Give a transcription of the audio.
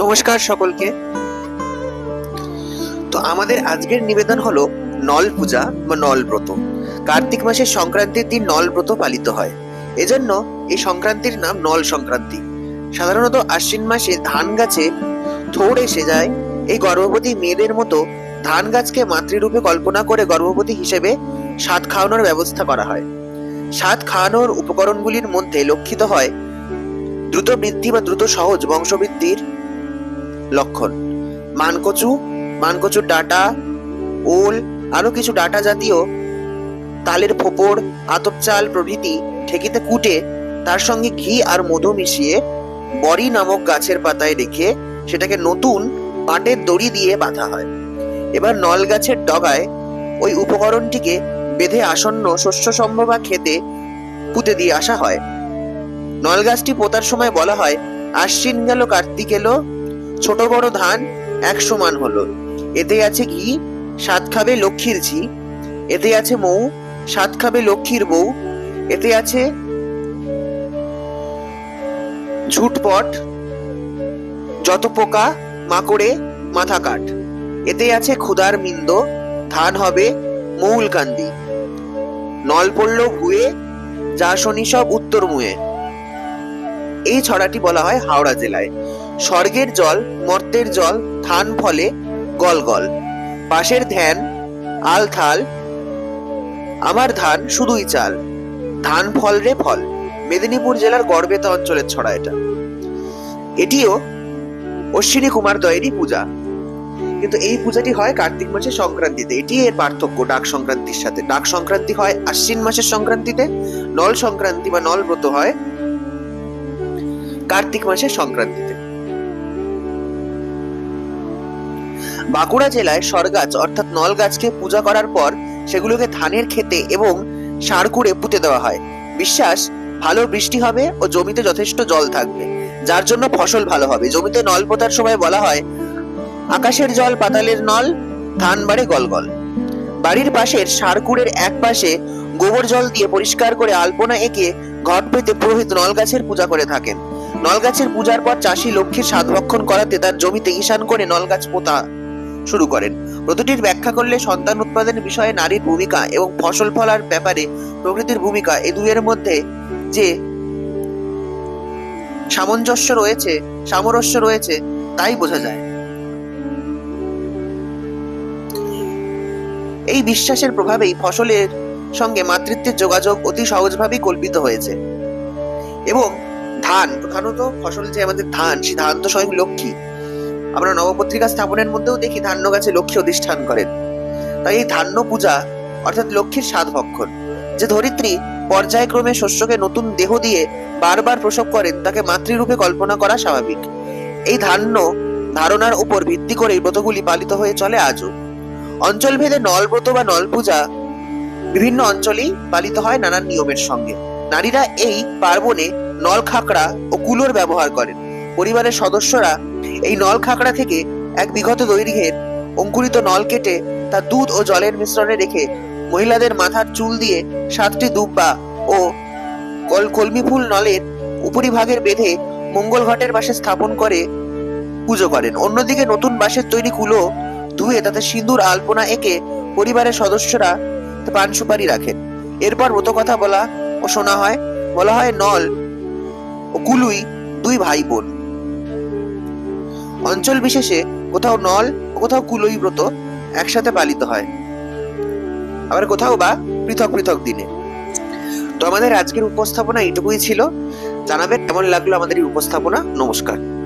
নমস্কার সকলকে। তো আমাদের আজকের নিবেদন হলো নল পূজা বা নল ব্রত। কার্তিক মাসের সংক্রান্তির দিন নল ব্রত পালিত হয়। এজন্য এই সংক্রান্তির নাম নল সংক্রান্তি। সাধারণত আশ্বিন মাসে ধান গাছে থোড় এসে যায়। এই গর্ভবতী মেয়েদের মতো ধান গাছকে মাতৃরূপে কল্পনা করে গর্ভবতী হিসেবে স্বাদ খাওয়ানোর ব্যবস্থা করা হয়। স্বাদ খাওয়ানোর উপকরণগুলির মধ্যে লক্ষিত হয় দ্রুত বৃদ্ধি বা দ্রুত সহজ বংশবৃদ্ধির লক্ষণ। মানকচু, মানকচুর ডাটা, ওল আরও কিছু ডাটা জাতীয় তালের ফোপর আতপ চাল প্রভৃতি ঠেকিতে কুটে তার সঙ্গে ঘি আর মধু মিশিয়ে বড়ি নামক গাছের পাতায় রেখে সেটাকে নতুন পাটের দড়ি দিয়ে বাঁধা হয়। এবার নল গাছের ডগায় ওই উপকরণটিকে বেঁধে আসন্ন শস্য সম্ভবা খেতে পুঁতে দিয়ে আসা হয়। নল গাছটি পোতার সময় বলা হয়, আশ্বিন গেল কার্তিক এলো ছোট বড় ধান এক সমান হলো। এতে আছে ঘি, সাত খাবে লক্ষ্মীর ঝি। এতে আছে মৌ, সাত খাবে লক্ষ্মীর বউ। এতে আছে ঝুটপট যত পোকা, মাকড়ে মাথা কাট এতে আছে ক্ষুদার মিন্দ, ধান হবে মৌল কান্দি নল পড়ল ভুয়ে, যা শনি সব উত্তর মুয়ে এই ছড়াটি বলা হয় হাওড়া জেলায়। স্বর্গের জল, মর্তের জল থান ফলে গল গল পাশের ধ্যান, আল থাল, আমার ধান শুধুই চাল। ধান ফল রে ফল। মেদিনীপুর জেলার গড়বেতা অঞ্চলের ছড়া এটা। এটিও অশ্বিনী কুমার দয়েরই পূজা। কিন্তু এই পূজাটি হয় কার্তিক মাসের সংক্রান্তিতে। এটি এর পার্থক্য ডাক সংক্রান্তির সাথে। ডাক সংক্রান্তি হয় আশ্বিন মাসের সংক্রান্তিতে। নল সংক্রান্তি বা নল ব্রত হয় কার্তিক মাসের সংক্রান্তিতে। বাঁকুড়া জেলায় সরগাছ অর্থাৎ নল গাছকে পূজা করার পর সেগুলোকে ধানের খেতে এবং সার করে পুঁতে দেওয়া হয়। বিশ্বাস, ভালো বৃষ্টি হবে ও জমিতে যথেষ্ট জল থাকবে। যার জন্য ফসল ভালো হবে। জমিতে নল পোতার সময় বলা হয়, আকাশের জল পাতালের নল, ধান বাড়ে গলগল। বাড়ির পাশের সারকুড়ের এক পাশে গোবর জল দিয়ে পরিষ্কার করে আলপনা এঁকে ঘট পেতে পুরোহিত নল গাছের পূজা করে থাকেন। নল গাছের পূজার পর চাষি লক্ষ্মীর স্বাদ ভক্ষণ করাতে তার জমিতে ঈশান করে নল গাছ পোতা শুরু করেন। প্রতিটির ব্যাখ্যা করলে সন্তান উৎপাদনের বিষয়ে নারীর ভূমিকা এবং ফসল ফলার ব্যাপারে প্রকৃতির ভূমিকা এ দুয়ের মধ্যে যে সামঞ্জস্য রয়েছে, সামরস্য রয়েছে, তাই বোঝা যায়। এই বিশ্বাসের প্রভাবেই ফসলের সঙ্গে মাতৃত্বের যোগাযোগ অতি সহজভাবেই কল্পিত হয়েছে। এবং ধান, প্রধানত ফসল যে আমাদের ধান সেই ধান তো স্বয়ং লক্ষ্মী। আমরা নবপত্রিকা স্থাপনের মধ্যেও দেখি ধান্য গাছে লক্ষ্মী অধিষ্ঠান করেন। তাই এই ধান্য পূজা, অর্থাৎ লক্ষ্মীর স্বাদ ভক্ষণ, যে ধরিত্রী পর্যায়ক্রমে শস্যকে নতুন দেহ দিয়ে বারবার প্রসব করেন, তাকে মাতৃরূপে কল্পনা করা স্বাভাবিক। এই ধান্য ধারণার উপর ভিত্তি করে ব্রতগুলি পালিত হয়ে চলে আজও। অঞ্চলভেদে নলব্রত বা নল পূজা বিভিন্ন অঞ্চলেই পালিত হয় নানান নিয়মের সঙ্গে। নারীরা এই পার্বণে নল খাকড়া ও কুলোর ব্যবহার করেন। পরিবারের সদস্যরা এই নল খাকড়া থেকে এক বিগত দৈর্ঘ্যের অঙ্কুরিত নল কেটে তা দুধ ও জলের মিশ্রণে রেখে মহিলাদের মাথার চুল দিয়ে সাতটি দুব্বা ও কল কলমি ফুল নলের উপরিভাগের বেঁধে মঙ্গল ঘটের পাশে স্থাপন করে পুজো করেন। অন্যদিকে নতুন বাঁশের তৈরি কুলো ধুয়ে তাতে সিঁদুর, আলপনা এঁকে পরিবারের সদস্যরা পান সুপারি রাখেন। এরপর মতো কথা বলা ও শোনা হয়। বলা হয় নল ও কুলুই দুই ভাই বোন অঞ্চল বিশেষে কোথাও নল ও কোথাও কুলই ব্রত একসাথে পালিত হয়। আবার কোথাও বা পৃথক পৃথক দিনে। তো আমাদের আজকের উপস্থাপনা এইটুকুই ছিল। জানাবেন কেমন লাগল আমাদের এই উপস্থাপনা? নমস্কার।